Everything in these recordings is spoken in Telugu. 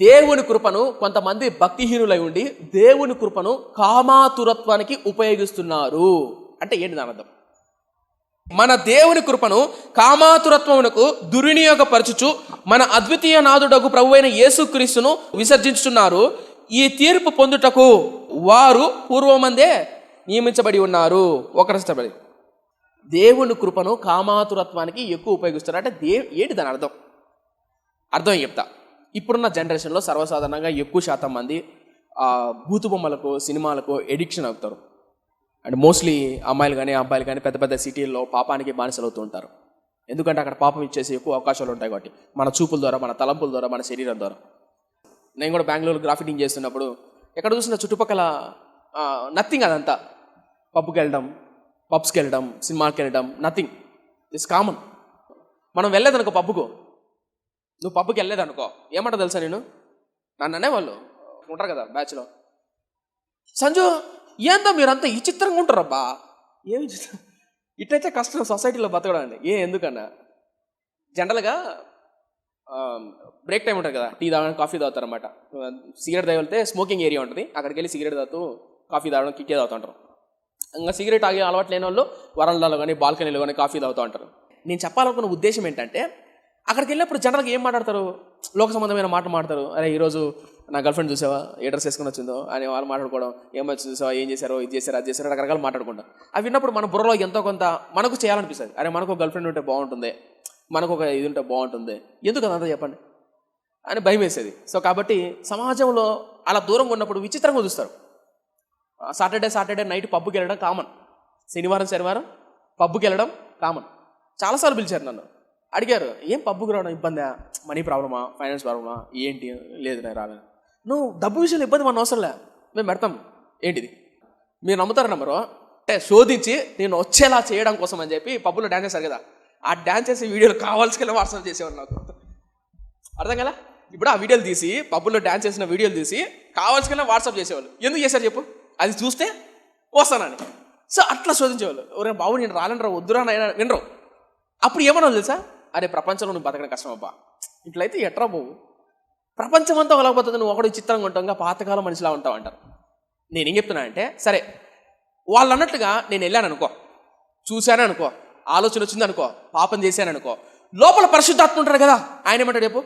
దేవుని కృపను కొంతమంది భక్తిహీనులై ఉండి దేవుని కృపను కామాతురత్వానికి ఉపయోగిస్తున్నారు. అంటే ఏంటి దాని అర్థం? మన దేవుని కృపను కామాతురత్వమునకు దుర్వినియోగపరచుచు మన అద్వితీయ నాదుడకు ప్రభు అయిన యేసుక్రీస్తును విసర్జించుతున్నారు ఈ తీర్పు పొందుటకు వారు పూర్వమందే నియమించబడి ఉన్నారు. ఒకరిష్టపడి దేవుని కృపను కామాతురత్వానికి ఎక్కువ ఉపయోగిస్తున్నారు. అంటే దే ఏంటి దాని అర్థం? అర్థం చెప్తా. ఇప్పుడున్న జనరేషన్లో సర్వసాధారణంగా ఎక్కువ శాతం మంది ఆ, బొమ్మలకు సినిమాలకు ఎడిక్షన్ అవుతారు. అండ్ మోస్ట్లీ అమ్మాయిలు కానీ అబ్బాయిలు కానీ పెద్ద పెద్ద సిటీల్లో పాపానికి బానిసలు అవుతూ ఉంటారు. ఎందుకంటే అక్కడ పాపం ఇచ్చేసి ఎక్కువ అవకాశాలు ఉంటాయి కాబట్టి మన చూపుల ద్వారా మన తలంపుల ద్వారా మన శరీరం ద్వారా. నేను కూడా బెంగళూరు గ్రాఫిటింగ్ చేస్తున్నప్పుడు ఎక్కడ చూసిన చుట్టుపక్కల నథింగ్ అదంతా. పబ్కి వెళ్ళడం పబ్స్కి వెళ్ళడం సినిమాకి వెళ్ళడం నథింగ్ ఇట్స్ కామన్ మనం వెళ్ళేదనుకో పబ్బుకు నువ్వు పబ్కి వెళ్ళలేదనుకో. ఏమంటా తెలుసా నేను? నన్ను వాళ్ళు ఉంటారు కదా బ్యాచ్లో సంజు ఏందో మీరంతా ఈ చిత్రంగా ఉంటారబ్బా. ఏమి చిత్రం ఇట్లయితే కష్టం సొసైటీలో బతకడానికి. ఏ ఎందుకన్నా? జనరల్గా బ్రేక్ టైం ఉంటుంది కదా టీ తాగడం కాఫీ తాగుతారు అనమాట సిగరెట్ తాగితే స్మోకింగ్ ఏరియా ఉంటుంది. అక్కడికి వెళ్ళి సిగరెట్ తాగుతూ కాఫీ తాగడం కిక్కే తాగుతుంటారు ఇంకా సిగరెట్ తాగే అలవాటు లేని వాళ్ళు వరండాలో కానీ బాల్కనీలో కానీ కాఫీ తాగుతూ ఉంటారు. నేను చెప్పాలనుకున్న ఉద్దేశం ఏంటంటే అక్కడికి వెళ్ళినప్పుడు జనరల్గా ఏం మాట్లాడతారు? లోక సంబంధమైన మాట మాట్లాడతారు. అరే ఈరోజు నా గర్ల్ ఫ్రెండ్ చూసావా? ఏ డ్రెస్ వేసుకుని వచ్చిందో? అని వాళ్ళు మాట్లాడుకోవడం. ఏమైనా చూసావా? ఏం చేశారో? ఇది చేశారో అది చేశారో? రకరకాలు మాట్లాడుకుంటాం. అవి విన్నప్పుడు మన బుర్రలో ఎంతో కొంత మనకు చేయాలనిపిస్తుంది. అరే మనకు గర్ల్ ఫ్రెండ్ ఉంటే బాగుంటుంది? మనకు ఒక ఇది ఉంటే బాగుంటుంది? ఎందుకు అదంతా చెప్పండి? అని భయం వేసేది. సో కాబట్టి సమాజంలో అలా దూరంగా ఉన్నప్పుడు విచిత్రంగా చూస్తారు. సాటర్డే సాటర్డే నైట్ పబ్కి వెళ్ళడం కామన్. శనివారం శనివారం పబ్కి వెళ్ళడం కామన్. చాలాసార్లు పిలిచారు నన్ను. అడిగారు ఏం పబ్బుకు రావడం ఇబ్బందా? మనీ ప్రాబ్లమా? ఫైనాన్స్ ప్రాబ్లమా? ఏంటి? లేదు నేను రాలేదు నువ్వు డబ్బు విషయంలో ఇబ్బంది మన అవసరంలే మేము పెడతాం. ఏంటిది? మీరు నమ్ముతారు నమ్మరు అంటే శోధించి నేను వచ్చేలా చేయడం కోసం అని చెప్పి పబ్బులో డ్యాన్స్ చేశారు కదా. ఆ డ్యాన్స్ చేసే వీడియోలు కావాల్సిన వాట్సాప్ చేసేవారు నాకు. అర్థం కదా ఇప్పుడు ఆ వీడియోలు తీసి పబ్బుల్లో డ్యాన్స్ చేసిన వీడియోలు తీసి కావాల్సిన వాట్సాప్ చేసేవాళ్ళు. ఎందుకు చేశారు చెప్పు? అది చూస్తే వస్తానని సో అట్లా శోధించేవాళ్ళు. ఎవరైనా బాబు నేను రాలేనరా వద్దురా వినరు. అప్పుడు ఏమన్నా తెలుసా? అరే ప్రపంచంలో నువ్వు బతకడం కష్టం అబ్బా ఇట్లయితే ఎట్రా పోవు ప్రపంచం అంతా ఒలగపోతుంది నువ్వు ఒకడు చిత్రంగా ఉంటావుగా ఇంకా పాతకాలం మనిషిలా ఉంటావు అంటారు. నేనేం చెప్తున్నా అంటే సరే వాళ్ళు అన్నట్లుగా నేను వెళ్ళాను అనుకో. చూశాను అనుకో. ఆలోచన వచ్చింది అనుకో. పాపం చేశాను అనుకో. లోపల పరిశుద్ధాత్మ ఉంటారు కదా ఆయన ఏమంటాడు చెప్పు?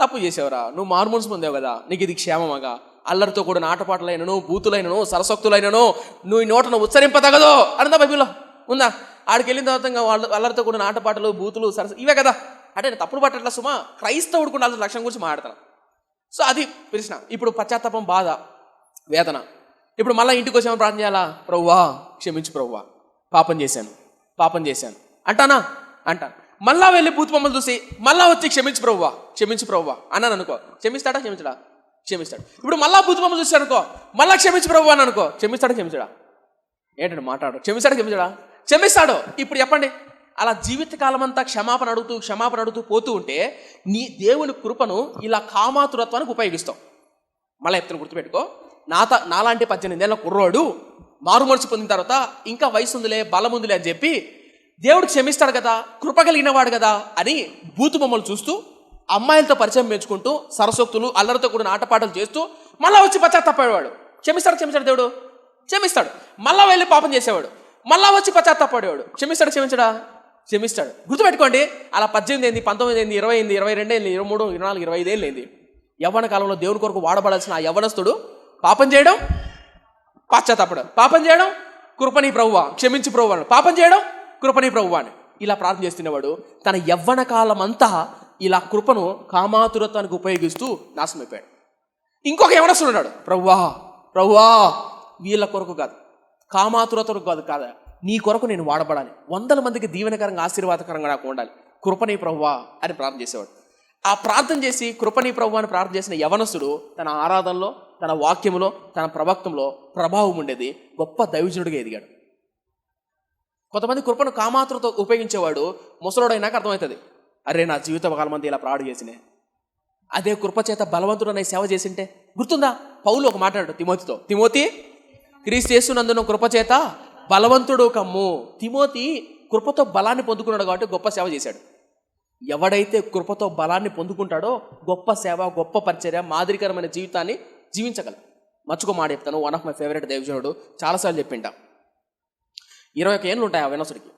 తప్పు చేసేవరా నువ్వు మార్మోన్స్ పొందావు కదా నీకు ఇది క్షేమమగా. అల్లరితో కూడిన ఆటపాటలైనను బూతులైనను సరసక్తులైనను నువ్వు నోటను ఉచ్చరింపతగదు అనందా బైబిల్లో? ఉందా? ఆడికి వెళ్ళిన తర్వాత ఇంకా వాళ్ళ వాళ్ళతో కూడిన ఆటపాటలు బూతులు సరస ఇవే కదా. అంటే నేను తప్పుడు పట్టట్ల సుమా క్రైస్తవుడికి ఉండాల్సిన లక్ష్యం గురించి మాట్లాడతాను. సో అది ప్రశ్న. ఇప్పుడు పశ్చాత్తాపం బాధ వేదన. ఇప్పుడు మళ్ళీ ఇంటికి వచ్చామని ప్రార్థన చేయాలా? ప్రవ్వా క్షమించు ప్రవ్వా. పాపం చేశాను. పాపం చేశాను. అంటానా? అంటాను. మళ్ళా వెళ్ళి బూత్ బొమ్మలు చూసి మళ్ళా వచ్చి క్షమించు ప్రవ్వా క్షమించు ప్రవ్వా. అన్నాను అనుకో. క్షమిస్తాడా? క్షమించడా? క్షమిస్తాడు. ఇప్పుడు మళ్ళా బూత్ బొమ్మలు చూసి అనుకో మళ్ళా క్షమించు ప్రవ్వా అని అనుకో క్షమిస్తాడా? క్షమించడా? ఏంటంటే మాట్లాడు క్షమిస్తాడా? క్షమించడా? క్షమిస్తాడు. ఇప్పుడు చెప్పండి. అలా జీవితకాలం అంతా క్షమాపణ అడుగుతూ క్షమాపణ అడుగుతూ పోతూ ఉంటే నీ దేవుని కృపను ఇలా కామాతురత్వానికి ఉపయోగిస్తాం. మళ్ళీ చెప్తాను గుర్తుపెట్టుకో. నాత నాలాంటి పద్దెనిమిది ఏళ్ళ కుర్రోడు మారుమనసు పొందిన తర్వాత ఇంకా వయసు ఉందిలే బలం ఉందిలే అని చెప్పి దేవుడు క్షమిస్తాడు కదా కృప కలిగిన వాడు కదా అని బూతు బొమ్మలు చూస్తూ అమ్మాయిలతో పరిచయం పెంచుకుంటూ సరసోక్తులు అల్లరితో కూడిన ఆటపాటలు చేస్తూ మళ్ళా వచ్చి పశ్చాత్తాపడేవాడు క్షమిస్తాడు క్షమిస్తాడు దేవుడు. క్షమిస్తాడు. మళ్ళా వెళ్ళి పాపం చేసేవాడు. మళ్ళా వచ్చి పశ్చాత్తాపడేవాడు క్షమిస్తాడు క్షమించడా? క్షమిస్తాడు. గుర్తుపెట్టుకోండి అలా పద్దెనిమిది ఏంది పంతొమ్మిది ఏంది ఇరవై ఎనిమిది ఇరవై రెండు ఏంది ఇరవై మూడు ఇరవై నాలుగు ఇరవై ఐదు ఏంది యవ్వన కాలంలో దేవుని కొరకు వాడబడాల్సిన ఆ యవ్వనస్తుడు పాపం చేయడం పశ్చాత్తాపడం. పాపం చేయడం కృపణి ప్రభువా క్షమించి ప్రభు పాపం చేయడం కృపణి ప్రభువా అని. ఇలా ప్రార్థన చేస్తున్నవాడు తన యవ్వన కాలం అంతా ఇలా కృపను కామాతురత్వానికి ఉపయోగిస్తూ నాశనమైపోయాడు. ఇంకొక యవనస్తుడు ఉన్నాడు. ప్రభువా ప్రభువా వీళ్ళ కొరకు కాదు. కామాతురతకు కాదు కాదా? నీ కొరకు నేను వాడబడాలి. వందల మందికి దీవెనకరంగా ఆశీర్వాదకరంగా నాకు ఉండాలి. కృపణి ప్రభువా అని ప్రార్థన చేసేవాడు. ఆ ప్రార్థన చేసి కృపణి ప్రభు అని ప్రార్థన చేసిన యవనసుడు తన ఆరాధనలో తన వాక్యంలో తన ప్రవక్తంలో ప్రభావం ఉండేది. గొప్ప దైవజనుడిగా ఎదిగాడు. కొంతమంది కృపను కామాత్రతో ఉపయోగించేవాడు ముసలోడైనాక అర్థమవుతుంది. అరే నా జీవిత కాలం మంది ఇలా ప్రాడు చేసినే. అదే కృపచేత బలవంతుడనే సేవ చేసింటే గుర్తుందా? పౌలు ఒక మాట్లాడు తిమోతితో. తిమోతి క్రీస్తు చేస్తున్నందున కృపచేత బలవంతుడు కమ్ము తిమోతి కృపతో బలాన్ని పొందుకున్నాడు కాబట్టి గొప్ప సేవ చేశాడు. ఎవడైతే కృపతో బలాన్ని పొందుకుంటాడో గొప్ప సేవ గొప్ప పరిచర్య మాదిరికరమైన జీవితాన్ని జీవించగలరు మచ్చుకో మాట చెప్తాను వన్ ఆఫ్ మై ఫేవరెట్ దేవజనుడు చాలాసార్లు చెప్పింటా. ఇరవై ఒక ఏళ్ళు ఉంటాయి ఆ వినసుడికి.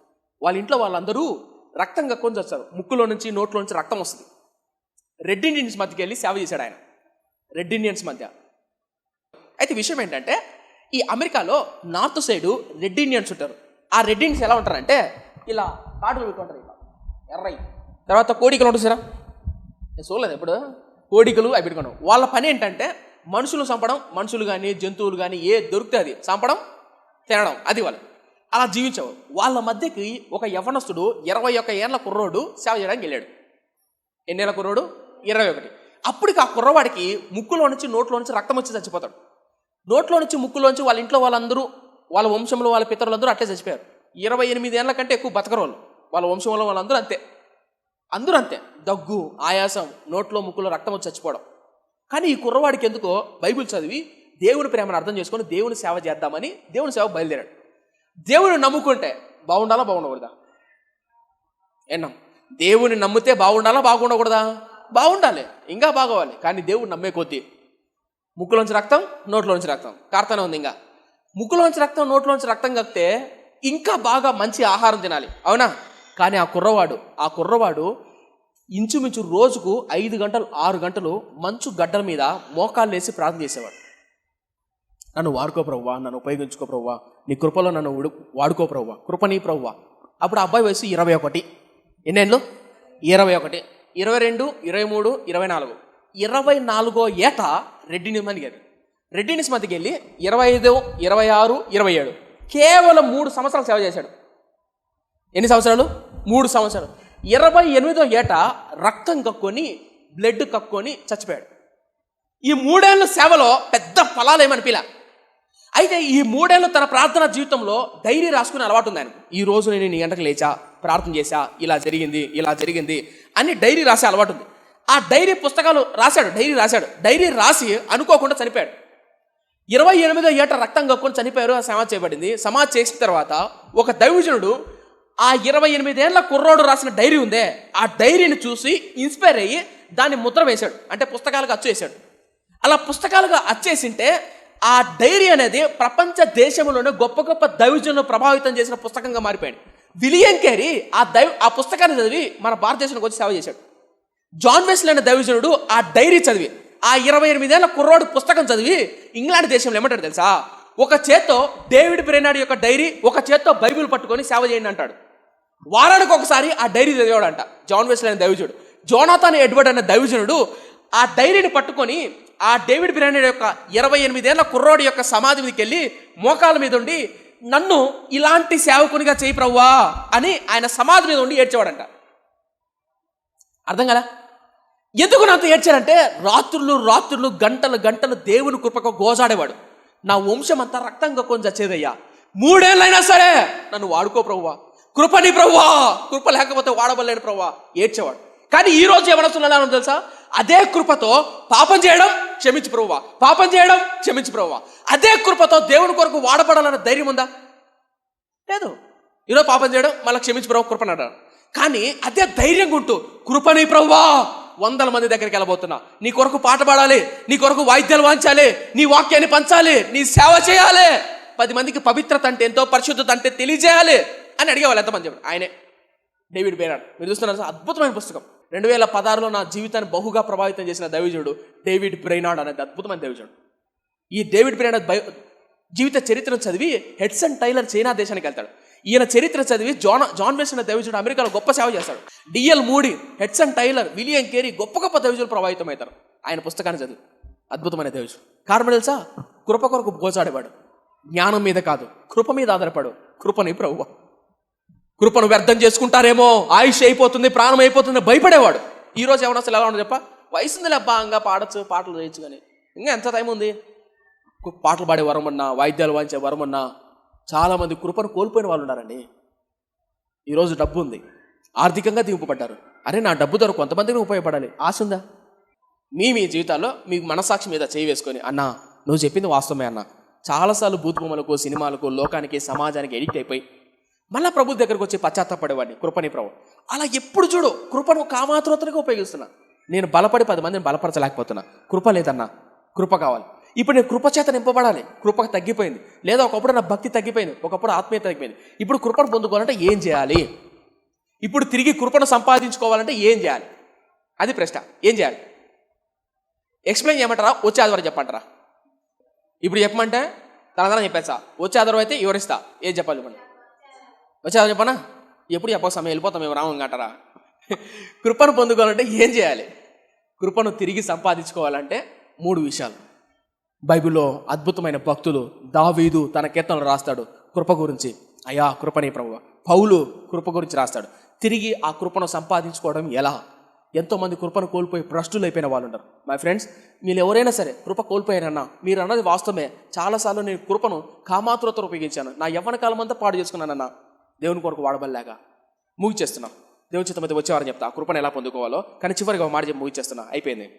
వాళ్ళ ఇంట్లో వాళ్ళందరూ రక్తం కక్కొని వచ్చారు ముక్కులో నుంచి నోట్లో నుంచి రక్తం వస్తుంది. రెడ్ ఇండియన్స్ మధ్యకి వెళ్ళి సేవ చేశాడు ఆయన. రెడ్ ఇండియన్స్ మధ్య. అయితే విషయం ఏంటంటే ఈ అమెరికాలో నార్త్ సైడు రెడ్ ఇండియన్స్ ఉంటారు. ఆ రెడ్ ఇండియన్స్ ఎలా ఉంటారంటే ఇలా కాటులు పెట్టుకుంటారు ఇలా ఎర్రయి. తర్వాత కోడికలు ఉంటుంది సరే నేను చూడలేదు ఎప్పుడు. కోడికలు అవి పెట్టుకున్నాం వాళ్ళ పని ఏంటంటే మనుషులు చంపడం మనుషులు కానీ జంతువులు కానీ ఏ దొరికితే అది చంపడం తినడం అది వాళ్ళు. అలా జీవించావు వాళ్ళ మధ్యకి ఒక యవనస్తుడు ఇరవై ఒక్క ఏళ్ళ కుర్రోడు సేవ చేయడానికి వెళ్ళాడు. ఎన్నేళ్ళ కుర్రోడు? ఇరవై ఒకటి. అప్పటికి ఆ కుర్రవాడికి ముక్కులో నుంచి నోట్లో నుంచి రక్తం వచ్చి చచ్చిపోతాడు. నోట్లో నుంచి ముక్కులోంచి వాళ్ళ ఇంట్లో వాళ్ళందరూ వాళ్ళ వంశంలో వాళ్ళ పితరులందరూ అట్లే చచ్చిపోయారు. ఇరవై ఎనిమిది ఏళ్ళ కంటే ఎక్కువ బతకరు వాళ్ళు వాళ్ళ వంశంలో వాళ్ళందరూ అంతే. అందరూ అంతే. దగ్గు ఆయాసం నోట్లో ముక్కులో రక్తం వచ్చి చచ్చిపోవడం. కానీ ఈ కుర్రవాడికి ఎందుకో బైబిల్ చదివి దేవుని ప్రేమను అర్థం చేసుకొని దేవుని సేవ చేద్దామని దేవుని సేవ బయలుదేరాడు. దేవుని నమ్ముకుంటే బాగుండాలా బాగుండకూడదా? ఎన్నాం దేవుని నమ్మితే బాగుండాలా బాగుండకూడదా? బాగుండాలి. ఇంకా బాగోవాలి. కానీ దేవుడు నమ్మే కొద్దీ ముక్కులోంచి రక్తం నోట్లోంచి రక్తం. కార్తనే ఉంది ఇంకా. ముక్కులోంచి రక్తం నోట్లోంచి రక్తం కక్కితే ఇంకా బాగా మంచి ఆహారం తినాలి. అవునా? కానీ ఆ కుర్రవాడు ఆ కుర్రవాడు ఇంచుమించు రోజుకు ఐదు గంటలు ఆరు గంటలు మంచు గడ్డల మీద మోకాళ్ళు వేసి ప్రార్థన చేసేవాడు. నన్ను వాడుకో ప్రవ్వా నన్ను ఉపయోగించుకో ప్రవ్వా నీ కృపలో నన్ను ఉడు- వాడుకో ప్రవ్వా కృప నీ ప్రవ్వా. అప్పుడు అబ్బాయి వయసు ఇరవై ఒకటి. ఎన్నేళ్ళు? ఇరవై ఒకటి. ఇరవై రెండు ఇరవై మూడు ఇరవై నాలుగు. ఇరవై నాలుగో ఏట రెడ్డి మందికి వెళ్ళి రెడ్డినిస్ నిస్మతికి వెళ్ళి ఇరవై ఐదు ఇరవై ఆరు ఇరవై ఏడు కేవలం మూడు సంవత్సరాలు సేవ చేశాడు. ఎన్ని సంవత్సరాలు? మూడు సంవత్సరాలు. ఇరవై ఎనిమిదో ఏట రక్తం కక్కొని బ్లడ్ కక్కొని చచ్చిపోయాడు. ఈ మూడేళ్ళ సేవలో పెద్ద ఫలాలు ఏమనిపిలా అయితే ఈ మూడేళ్ళు తన ప్రార్థన జీవితంలో డైరీ రాసుకునే అలవాటు ఉంది ఆయనకు. ఈ రోజు నేను నీ గంటకు లేచా ప్రార్థన చేశా ఇలా జరిగింది ఇలా జరిగింది అని డైరీ రాసే అలవాటు ఉంది. ఆ డైరీ పుస్తకాలు రాశాడు డైరీ రాశాడు. డైరీ రాసి అనుకోకుండా చనిపోయాడు. ఇరవై ఎనిమిదో ఏట రక్తం కక్కుని చనిపోయారు ఆ సమాధి చేయబడింది. సమాధి చేసిన తర్వాత ఒక దైవజనుడు ఆ ఇరవై ఎనిమిదేళ్ళ కుర్రోడు రాసిన డైరీ ఉందే ఆ డైరీని చూసి ఇన్స్పైర్ అయ్యి దాన్ని ముద్ర వేశాడు అంటే పుస్తకాలుగా అచ్చు వేశాడు అలా పుస్తకాలుగా అచ్చేసింటే ఆ డైరీ అనేది ప్రపంచ దేశంలోనే గొప్ప గొప్ప దైవజనులు ప్రభావితం చేసిన పుస్తకంగా మారిపోయాడు. విలియం కేరీ ఆ దైవ ఆ పుస్తకాన్ని చదివి మన భారతదేశానికి వచ్చి సేవ చేశాడు. జాన్ వెస్లీ అనే దైవజనుడు ఆ డైరీ చదివి. ఆ ఇరవై ఎనిమిదేళ్ళ కుర్రోడు పుస్తకం చదివి ఇంగ్లాండ్ దేశంలో ఏమంటాడు తెలుసా? ఒక చేత్తో డేవిడ్ బ్రెనాడ్ యొక్క డైరీ ఒక చేత్తో బైబిల్ పట్టుకొని సేవ చేయండి అంటాడు. వారానికి ఒకసారి ఆ డైరీ చదివాడంట జాన్ వెస్లీ అనే దైవజనుడు. జోనాథాన్ ఎడ్వర్డ్ అనే దైవజనుడు ఆ డైరీని పట్టుకొని ఆ డేవిడ్ బ్రెనాడ్ యొక్క ఇరవై ఎనిమిదేళ్ళ కుర్రోడి యొక్క సమాధి మీదకి వెళ్ళి మోకాల మీద ఉండి నన్ను ఇలాంటి సేవకునిగా చేయి ప్రవ్వా అని ఆయన సమాధి మీద ఉండి ఏడ్చేవాడంట. అర్థం కదా? ఎందుకు నాతో ఏడ్చారంటే రాత్రులు రాత్రులు గంటలు గంటలు దేవుని కృపకు గోజాడేవాడు. నా వంశం అంతా రక్తంగా కొంచెం చచ్చేదయ్యా. మూడేళ్ళైనా సరే నన్ను వాడుకో ప్రవ్వా. కృపని ప్రవ్వా. కృప లేకపోతే వాడబలేని ప్రవ్వా. ఏడ్చేవాడు. కానీ ఈ రోజు ఏమనొస్తున్నాను తెలుసా? అదే కృపతో పాపం చేయడం క్షమించి ప్రవ్వా. పాపం చేయడం క్షమించి ప్రవ్వా. అదే కృపతో దేవుని కొరకు వాడబడాలన్న ధైర్యం ఉందా? లేదు. ఈరోజు పాపం చేయడం మళ్ళీ క్షమించి ప్రభు కృపను కానీ అదే ధైర్యంగా ఉంటూ కృపని ప్రవ్వా. వందల మంది దగ్గరికి వెళ్ళబోతున్నా. నీ కొరకు పాట పాడాలి నీ కొరకు వాయిద్యాలు వాంచాలి నీ వాక్యాన్ని పంచాలి నీ సేవ చేయాలి. పది మందికి పవిత్రత అంటే ఎంతో పరిశుద్ధత అంటే తెలియజేయాలి అని అడిగేవాళ్ళు ఎంతమంది చెప్పారు ఆయనే. డేవిడ్ బేనాడ్ మీరు చూస్తున్నారు అద్భుతమైన పుస్తకం. రెండు వేల పదహారులో నా జీవితాన్ని బహుగా ప్రభావితం చేసిన దైవజుడు డేవిడ్ బ్రెయినాడ్ అనేది అద్భుతమైన దైవజుడు ఈ డేవిడ్ బ్రెయినాడ్ జీవిత చరిత్రను చదివి హెడ్సన్ టైలర్ చైనా దేశానికి వెళ్తాడు. ఈయన చరిత్ర చదివి జాన్ జాన్ వెస్ట్ దైవజుడు అమెరికాలో గొప్ప సేవ చేస్తాడు. DL Moody Hudson Taylor William Carey గొప్ప గొప్ప దైవజులు ప్రభావితం అవుతారు ఆయన పుస్తకాన్ని చదివి. అద్భుతమైన దైవజుడు కారణం తెలుసా? కృప కొరకు గోచాడేవాడు జ్ఞానం మీద కాదు కృప మీద ఆధారపడు. కృపని ప్రభువ. కృపను వ్యర్థం చేసుకుంటారేమో ఆయుష్ అయిపోతుంది ప్రాణం అయిపోతుంది భయపడేవాడు. ఈ రోజు ఏమన్నా అసలు ఎలా ఉండదు చెప్ప? వయసుందిలే అబ్బా ఇంకా పాడచ్చు పాటలు చేయొచ్చు కానీ. ఇంకా ఎంత టైం ఉంది? పాటలు పాడే వరం ఉన్నా వాయిద్యాలు వాయించే వరం ఉన్నా చాలామంది కృపను కోల్పోయిన వాళ్ళు ఉన్నారండి. ఈరోజు డబ్బు ఉంది ఆర్థికంగా దింపబడ్డారు. అరే నా డబ్బు ధర కొంతమందికి ఉపయోగపడాలి. ఆశ ఉందా మీ మీ జీవితాల్లో మీ మనసాక్షి మీద చేయి వేసుకొని అన్నా నువ్వు చెప్పింది వాస్తవమే అన్న. చాలాసార్లు భూతభూములకు సినిమాలకు లోకానికి సమాజానికి ఎడిక్ట్ అయిపోయి మళ్ళీ ప్రభు దగ్గరకు వచ్చి పశ్చాత్తాపడేవాడిని కృపని ప్రభు. అలా ఎప్పుడు చూడు కృపను కామాతృతగా ఉపయోగిస్తున్నా. నేను బలపడి పది మందిని బలపరచలేకపోతున్నా. కృప లేదన్నా. కృప కావాలి. ఇప్పుడు నేను కృపచేత నింపబడాలి. కృప తగ్గిపోయింది. లేదా ఒకప్పుడు నా భక్తి తగ్గిపోయింది. ఒకప్పుడు ఆత్మీయత తగ్గిపోయింది. ఇప్పుడు కృపను పొందుకోవాలంటే ఏం చేయాలి? ఇప్పుడు తిరిగి కృపను సంపాదించుకోవాలంటే ఏం చేయాలి? అది ప్రశ్న. ఏం చేయాలి? ఎక్స్ప్లెయిన్ చేయమంటారా? వచ్చే ఆదివారం చెప్పంటారా ఇప్పుడు చెప్పమంటే తనందరం చెప్పేస్తా. వచ్చే ఆధారం అయితే వివరిస్తా. ఏం చెప్పాలి చెప్పండి? వచ్చే ఆధారం చెప్పనా? ఎప్పుడు చెప్పక సమయం వెళ్ళిపోతాం మేము రాము అంటారా? కృపను పొందుకోవాలంటే ఏం చేయాలి? కృపను తిరిగి సంపాదించుకోవాలంటే మూడు విషయాలు. బైబిల్లో అద్భుతమైన భక్తులు దావీదు తన కీర్తనలు రాస్తాడు. కృప గురించి. అయా కృపని ప్రభు పౌలు కృప గురించి రాస్తాడు. తిరిగి ఆ కృపను సంపాదించుకోవడం ఎలా? ఎంతోమంది కృపను కోల్పోయి భ్రష్టులు అయిపోయిన వాళ్ళు ఉంటారు మై ఫ్రెండ్స్ మీరు ఎవరైనా సరే కృప కోల్పోయారన్నా మీరు అన్నది వాస్తవమే. చాలాసార్లు నేను కృపను కామాతురతో ఉపయోగించాను. నా యవ్వన కాలం అంతా పాడు చేసుకున్నానన్నా. దేవుని కొరకు వాడబల్లాగా ముగిచేస్తున్నా దేవుని చిత్తం అయితే వచ్చేవారని చెప్తా. ఆ కృపను ఎలా పొందుకోవాలో? కానీ చివరిగా మాట చెప్పి ముగిచేస్తున్నా అయిపోయింది.